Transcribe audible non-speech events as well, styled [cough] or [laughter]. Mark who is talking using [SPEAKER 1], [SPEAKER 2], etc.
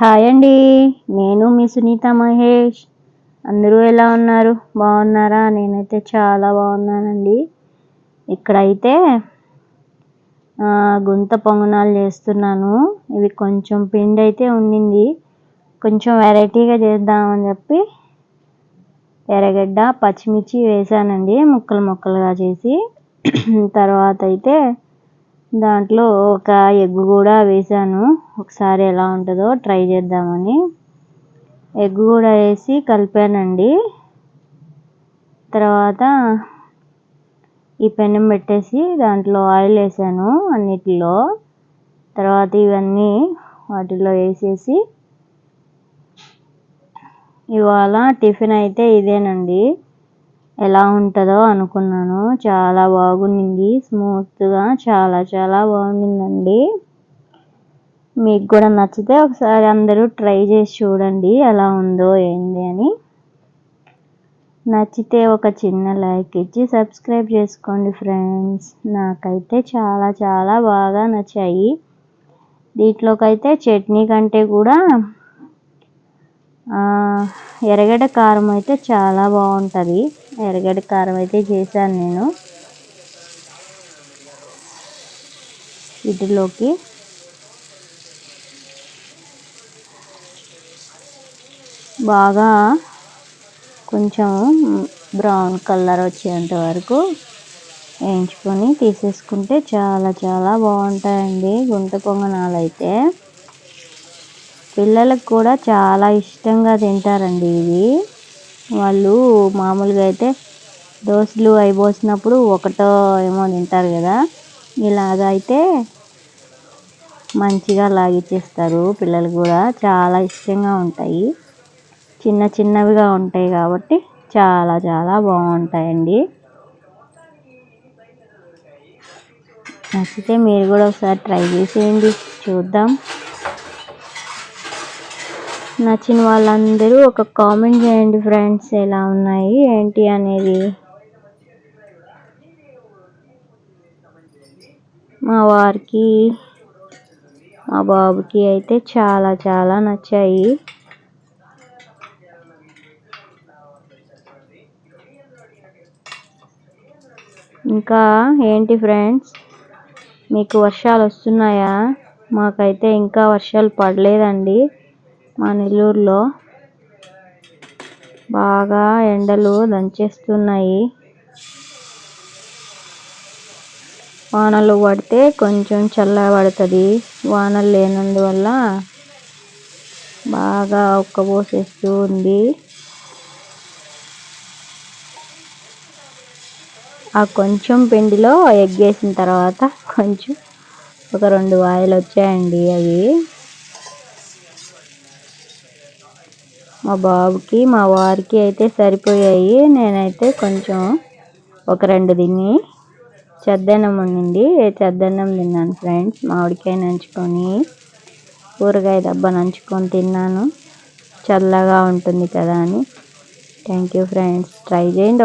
[SPEAKER 1] Hi అండి. నేను మీ సునీత మహేష్. అందరూ ఎలా ఉన్నారు? బాగున్నారా? నేనైతే చాలా బాగున్నానండి. ఇక్కడైతే గుంత పొంగనాలు చేస్తున్నాను. ఇవి కొంచెం పిండి అయితే ఉండింది. కొంచెం వెరైటీగా చేద్దామని చెప్పి ఎర్రగడ్డ పచ్చిమిర్చి వేసానండి ముక్కలు ముక్కలుగా చేసి. [clears throat] తర్వాత అయితే దాంట్లో ఒక ఎగ్ కూడా వేసాను ఒకసారి ఎలా ఉంటుందో ట్రై చేద్దామని. ఎగ్ కూడా వేసి కలిపానండి. తర్వాత ఈ పెనం పెట్టేసి దాంట్లో ఆయిల్ వేసాను అన్నిటిలో. తర్వాత ఇవన్నీ వాటిలో వేసేసి ఇవాళ టిఫిన్ అయితే ఇదేనండి. ఎలా ఉంటుందో అనుకున్నాను. చాలా బాగుండింది. స్మూత్గా చాలా చాలా బాగుండిందండి. మీకు కూడా నచ్చితే ఒకసారి అందరూ ట్రై చేసి చూడండి. ఎలా ఉందో ఏంది అని. నచ్చితే ఒక చిన్న లైక్ ఇచ్చి సబ్స్క్రైబ్ చేసుకోండి ఫ్రెండ్స్. నాకైతే చాలా చాలా బాగా నచ్చాయి. దీంట్లోకైతే చట్నీ కంటే కూడా ఎరగడ కారం అయితే చాలా బాగుంటుంది. ఎర్రగడ్డ కారం అయితే చేశాను నేను. వీటిలోకి బాగా కొంచెం బ్రౌన్ కలర్ వచ్చేంత వరకు వేయించుకొని తీసేసుకుంటే చాలా చాలా బాగుంటాయండి గుంట పొంగనాలు అయితే. పిల్లలకు కూడా చాలా ఇష్టంగా తింటారండి ఇవి. వాళ్ళు మామూలుగా అయితే దోశలు అవి పోసినప్పుడు ఒకటో ఏమో తింటారు కదా. ఇలాగ అయితే మంచిగా లాగిచ్చేస్తారు పిల్లలు కూడా. చాలా ఇష్టంగా ఉంటాయి. చిన్న చిన్నవిగా ఉంటాయి కాబట్టి చాలా చాలా బాగుంటాయండి. నచ్చితే మీరు కూడా ఒకసారి ట్రై చేసేయండి. చూద్దాం. నచ్చిన వాళ్ళందరూ ఒక కామెంట్ చేయండి ఫ్రెండ్స్ ఎలా ఉన్నాయి ఏంటి అనేది. మా వారికి మా బాబుకి అయితే చాలా చాలా నచ్చాయి. ఇంకా ఏంటి ఫ్రెండ్స్ మీకు వర్షాలు వస్తున్నాయా? మాకైతే ఇంకా వర్షాలు పడలేదండి. మా నెల్లూరులో బాగా ఎండలు దంచేస్తున్నాయి. వానలు పడితే కొంచెం చల్లబడుతుంది. వానలు లేనందువల్ల బాగా ఉక్కబోసేస్తూ ఉంది. ఆ కొంచెం పిండిలో ఎగ్ వేసిన తర్వాత కొంచెం ఒక రెండు వాయిలు వచ్చాయండి అవి. మా బాబుకి మా వారికి అయితే సరిపోయాయి. నేనైతే కొంచెం ఒక రెండు తిని చెద్దన్నం ఉండింది చెద్దన్నం తిన్నాను ఫ్రెండ్స్ మామిడికాయ నంచుకొని కూరగాయ దెబ్బ నంచుకొని తిన్నాను. చల్లగా ఉంటుంది కదా అని. థ్యాంక్ యూ ఫ్రెండ్స్ ట్రై చేయండి.